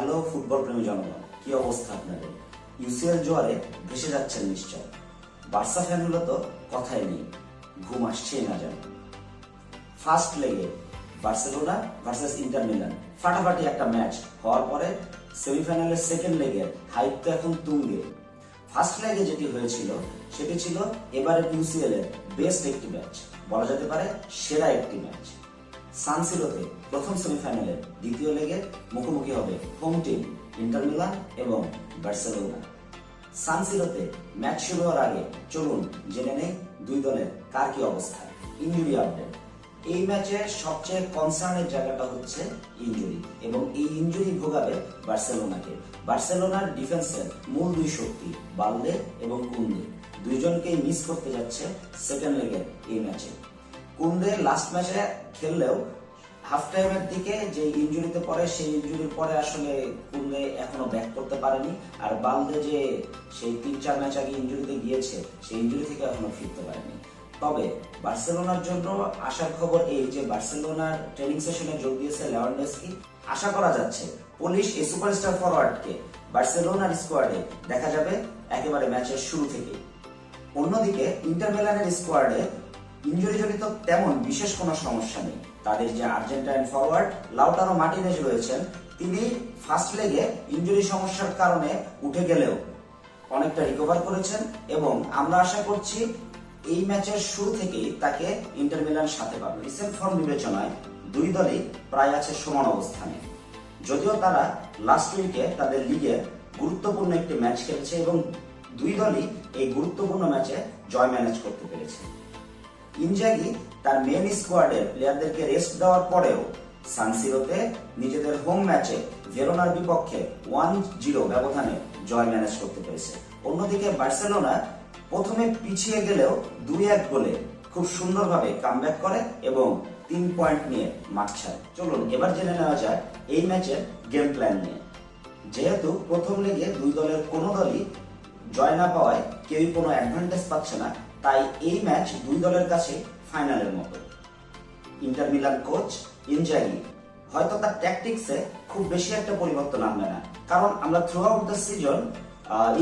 Hello football প্রেমী জনগণ, কি অবস্থা আপনাদের? ইউসিএল জোয়ারে ভেসে যাচ্ছেন নিশ্চয়। বার্সা ফ্যান হলো তো কথাই নেই, ঘুম আসছেই না যেন। ফার্স্ট লেগে বার্সেলোনা ভার্সেস ইন্টার মিলান। ফাটাফাটি একটা ম্যাচ হওয়ার পরে সেমিফাইনালের সেকেন্ড লেগে হাইপ তো এখন তুঙ্গে। ফার্স্ট লেগে যেটি হয়েছিল, সেটি ছিল এবারের ইউসিএল এর বেস্ট একটি ম্যাচ বলা যেতে পারে সেরা একটি ম্যাচ সানসিরোতে প্রথম সেমিফাইনালে দ্বিতীয় লেগে মুখোমুখি হবে হোম টিম ইন্টার মিলান এবং বার্সেলোনা। সানসিরোতে ম্যাচ শুরু হওয়ার আগে চলুন জেনে নেই দুই দলের কার কি অবস্থা, ইঞ্জুরি আপডেট। এই ম্যাচে সবচেয়ে কনসার্নের জায়গাটা হচ্ছে ইঞ্জুরি এবং এই ইঞ্জুরি ভোগাবে বার্সেলোনাকে। বার্সেলোনার ডিফেন্সের মূল দুই শক্তি বালদে এবং কুন্দে দুইজনকেই মিস করতে যাচ্ছে সেকেন্ড লেগের এই ম্যাচে। কুন্দে লাস্ট ম্যাচে খেললেও হাফ টাইমের দিকে যে ইনজুরিতে পড়ে, সেই ইনজুরির পরে আসলে কুন্দে এখনও ব্যাক করতে পারেনি। আর বালদে যে সেই তিন চার ম্যাচ আগে ইনজুরিতে গিয়েছে, সেই ইনজুরি থেকে এখনও ফিরতে পারেনি। তবে বার্সেলোনার জন্য আশার খবর এই যে বার্সেলোনার ট্রেনিং সেশনে যোগ দিয়েছে লেভানডস্কি আশা করা যাচ্ছে পুলিশ এই সুপারস্টার ফরওয়ার্ডকে বার্সেলোনার স্কোয়াডে দেখা যাবে একেবারে ম্যাচের শুরু থেকে অন্যদিকে ইন্টার মিলানের স্কোয়াডে ইঞ্জুরি জনিত তেমন বিশেষ কোনো সমস্যা নেই। তাদের যে আর্জেন্টাইন ফরওয়ার্ড, লাউটারো মার্টিনেজ রয়েছেন। তিনি ফার্স্ট লেগে ইঞ্জুরি সমস্যার কারণে উঠে গেলেও অনেকটা রিকভার করেছেন এবং আমরা আশা করছি এই ম্যাচের শুরু থেকেই তাকে ইন্টার মিলান সাথে পাবে। রিসেন্ট ফর্ম বিবেচনায় দুই দলই প্রায় আছে সমান অবস্থানে। যদিও তারা লাস্ট উইকে তাদের লিগে গুরুত্বপূর্ণ একটি ম্যাচ খেলেছে এবং দুই দলই এই গুরুত্বপূর্ণ ম্যাচে জয় ম্যানেজ করতে পেরেছে। ইনজাগি তার মেন স্কোয়াডের প্লেয়ারদেরকে রেস্ট দেওয়ার পরেও সানসিরোতে নিজেদের হোম ম্যাচে ভেরোনার বিপক্ষে ওয়ান জিরো ব্যবধানে জয় ম্যানেজ করতে পেরেছে। অন্যদিকে বার্সেলোনা প্রথমে পিছিয়ে গেলেও দুই এক গোলে খুব সুন্দরভাবে কামব্যাক করে এবং তিন পয়েন্ট নিয়ে মাঠ ছাড়ে। চলুন, এবার জেনে নেওয়া যাক এই ম্যাচের গেম প্ল্যান নিয়ে। যেহেতু প্রথম লেগে দুই দলের কোনো দলই জয় না পাওয়ায় কেউই কোনো অ্যাডভান্টেজ পাচ্ছে না তাই এই ম্যাচ দুই দলের কাছে ফাইনালের মতো। ইন্টার মিলান কোচ ইনজাগি হয়তো তার ট্যাকটিক্সে খুব বেশি একটা পরিবর্তন আনবে না। কারণ আমরা থ্রু আউট দ্য সিজন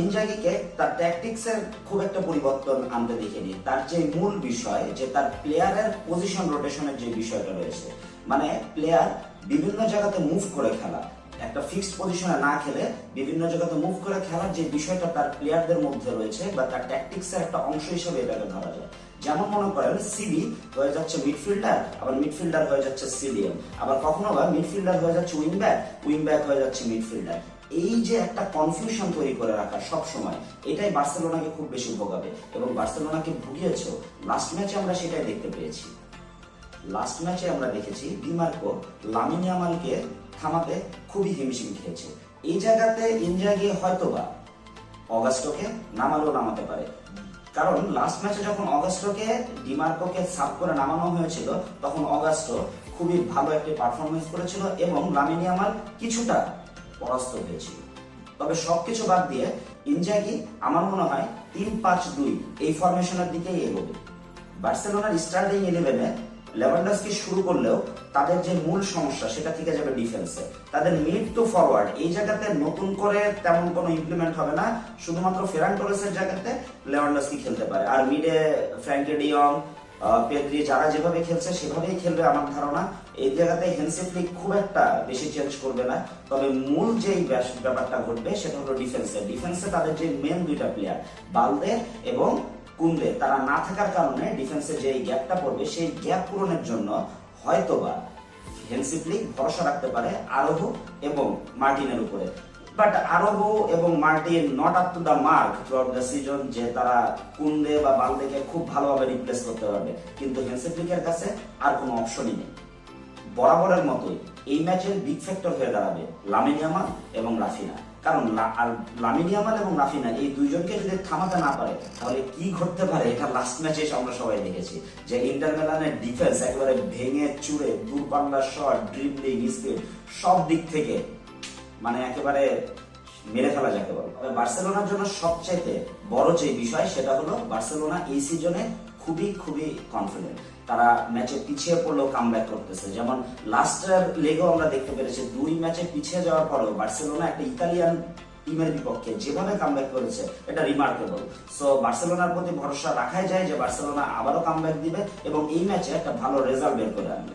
ইনজাগিকে তার ট্যাকটিক্সের খুব একটা পরিবর্তন আনতে দেখিনি। তার যে মূল বিষয়, যে তার প্লেয়ারের পজিশন রোটেশনের যে বিষয়টা রয়েছে মানে প্লেয়ার বিভিন্ন জায়গাতে মুভ করে খেলা। একটা ফিক্সড পজিশনে না খেলে বিভিন্ন জায়গাতে মুভ করে খেলার যে বিষয়টা তার প্লেয়ারদের মধ্যে রয়েছে বা তার ট্যাকটিক্সের একটা অংশ হিসেবে এটাকে ধরা যায়। যেমন মনে করেন সিবি হয়ে যাচ্ছে মিডফিল্ডার আবার মিডফিল্ডার হয়ে যাচ্ছে সিলিয়াম আবার কখনো বা মিডফিল্ডার হয়ে যাচ্ছে উইং ব্যাক উইং ব্যাক হয়ে যাচ্ছে মিডফিল্ডার এই যে একটা কনফিউশন তৈরি করে রাখা সব সময়, এটাই বার্সেলোনাকে খুব বেশি ভোগাবে। এবং বার্সেলোনাকে ভুগিয়েছেও লাস্ট ম্যাচে আমরা সেটাই দেখতে পেয়েছি। লাস্ট ম্যাচে আমরা দেখেছি ডিমার্কো লামিনিয়ামালকে থামাতে খুবই হিমশিম খেয়েছে। এই জায়গাতে ইনজাগি হয়তোবা অগাস্টোকে নামালেও নামাতে পারে। কারণ লাস্ট ম্যাচে যখন অগাস্টোকে ডিমার্কোকে সাব করে নামানো হয়েছিল, তখন অগাস্টো খুবই ভালো একটি পারফরমেন্স করেছিল এবং লামিনিয়ামাল কিছুটা পরাস্ত হয়েছিল। তবে সবকিছু বাদ দিয়ে ইনজাগি আমার মনে হয় তিন পাঁচ দুই এই ফরমেশনের দিকেই এগোবে। বার্সেলোনার স্টার্টিং ইলেভেনে লেভানডাসকে শুরু করলেও তাদের যে মূল সমস্যা, সেটা থেকে যাবে ডিফেন্সে তাদের মিড টু ফরওয়ার্ড এই জায়গাতে নতুন করে তেমন কোনো ইমপ্লিমেন্ট হবে না। শুধুমাত্র ফেরান টোরেসের জায়গাতে লেভানডাসকি খেলতে পারে। আর মিডে ফ্র্যাঙ্কে ডিয়ং পেদ্রি যারা যেভাবে খেলছে, সেভাবেই খেলবে আমার ধারণা। এই জায়গাতে হেন্সি খুব একটা বেশি চেঞ্জ করবে না। তবে মূল যেই ব্যাপারটা ঘটবে, সেটা হলো ডিফেন্সে ডিফেন্সে তাদের যে মেন দুইটা প্লেয়ার বালদে এবং কুন্দে তারা না থাকার কারণে ডিফেন্সে যে গ্যাপটা পড়বে, সেই গ্যাপ পূরণের জন্য হয়তোবা হেন্সিফ্লিক ভরসা রাখতে পারে আরোহ এবং মার্টিনের উপরে। বাট আরোহ এবং Martin not up to the mark throughout the season যে তারা কুন্দে বা বালদেকে খুব ভালোভাবে রিপ্লেস করতে পারবে। কিন্তু হেন্সি ফ্লিকের কাছে আর কোনো অপশনই নেই। বরাবরের মতোই এই ম্যাচের বিগ ফ্যাক্টর হয়ে দাঁড়াবে লামিনিয়ামাল এবং রাফিনা। কারণ লা- আর লামিনিয়ামাল এবং রাফিনা এই দুইজনকে যদি থামাতে না পারে, তাহলে কি ঘটতে পারে এটা লাস্ট ম্যাচে আমরা সবাই দেখেছি। যে ইন্টার ডিফেন্স একেবারে ভেঙে চুরে দূরপাল্লার শট ড্রিবলিং স্পিড সব দিক থেকে মানে একেবারে মেরে ফেলা যাকে বলে। তবে বার্সেলোনার জন্য সবচাইতে বড় যে বিষয়, সেটা হলো বার্সেলোনা এই সিজনে খুবই খুবই কনফিডেন্ট তারা ম্যাচে পিছিয়ে পড়লেও কাম করতেছে। যেমন লাস্টের লেগেও আমরা দেখতে পেরেছি, দুই ম্যাচে পিছিয়ে যাওয়ার পরেও বার্সেলোনা একটা ইতালিয়ান টিমের বিপক্ষে যেভাবে কামব্যাক করেছে, এটা রিমার্কেবল সো বার্সেলোনার প্রতি ভরসা রাখাই যায় যে বার্সেলোনা আবারও কামব্যাক দিবে এবং এই ম্যাচে একটা ভালো রেজাল্ট বের করে আনবে।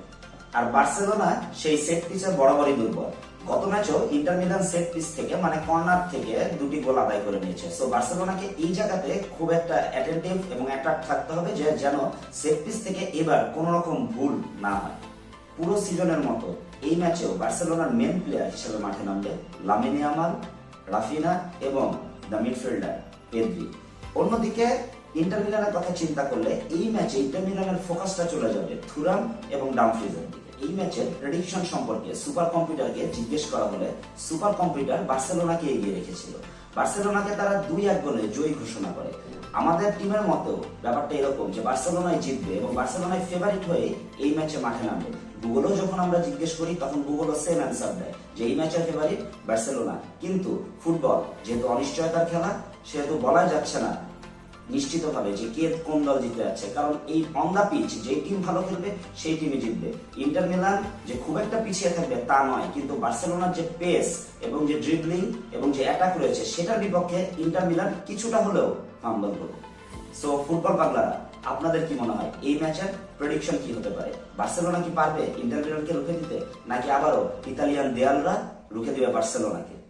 আর বার্সেলোনা সেই সেট পিসে বরাবরই দুর্বল। গত ম্যাচও ইন্টার মিলান সেট পিস থেকে মানে কর্নার থেকে দুটি গোল আদায় করে নিয়েছে। সো বার্সেলোনাকে এই জায়গাতে খুব একটা অ্যাটেন্টিভ এবং অ্যাট্রাক্ট থাকতে হবে যে, যেন সেট পিস থেকে এবার কোন রকম ভুল না হয়। পুরো সিজনের মতো এই ম্যাচেও বার্সেলোনার মেন প্লেয়ার হিসেবে মাঠে নামবে লামিনে আমাল রাফিনা এবং দ্য মিডফিল্ডার পেদ্রি অন্যদিকে ইন্টার মিলানের কথা চিন্তা করলে এই ম্যাচে ইন্টার মিলানের ফোকাসটা চলে যাবে থুরাম এবং ডামফ্রিজের দিকে। এই ম্যাচের প্রেডিকশন সম্পর্কে সুপার কম্পিউটারকে জিজ্ঞেস করা হলে সুপার কম্পিউটার বার্সেলোনাকে এগিয়ে রেখেছিল। বার্সেলোনাকে তারা দুই এক গোলে জয়ী ঘোষণা করে। আমাদের টিমের মতো ব্যাপারটা এরকম যে বার্সেলোনায় জিতবে এবং বার্সেলোনায় ফেভারিট হয়ে এই ম্যাচে মাঠে নামবে। গুগলও যখন আমরা জিজ্ঞেস করি, তখন গুগলও সেম অ্যান্সার দেয় যে এই ম্যাচের ফেভারিট বার্সেলোনা। কিন্তু ফুটবল যেহেতু অনিশ্চয়তার খেলা, সেহেতু বলা যাচ্ছে না নিশ্চিতভাবে যে কে কোন দল জিতে যাচ্ছে কারণ এই অন দা পিচ যে টিম ভালো খেলবে, সেই টিমই জিতবে। ইন্টার মিলান যে খুব একটা পিছিয়ে থাকবে, তা নয়। কিন্তু বার্সেলোনার যে পেস এবং যে ড্রিবলিং এবং যে অ্যাটাক রয়েছে, সেটার বিপক্ষে ইন্টার মিলান কিছুটা হলেও ফাম্বল করবে। সো ফুটবল পাগলারা আপনাদের কি মনে হয়? এই ম্যাচের প্রেডিকশন কি হতে পারে? বার্সেলোনা কি পারবে ইন্টার মিলানকে রুখে দিতে? নাকি আবারও ইতালিয়ান দেয়ালরা রুখে দিবে বার্সেলোনাকে?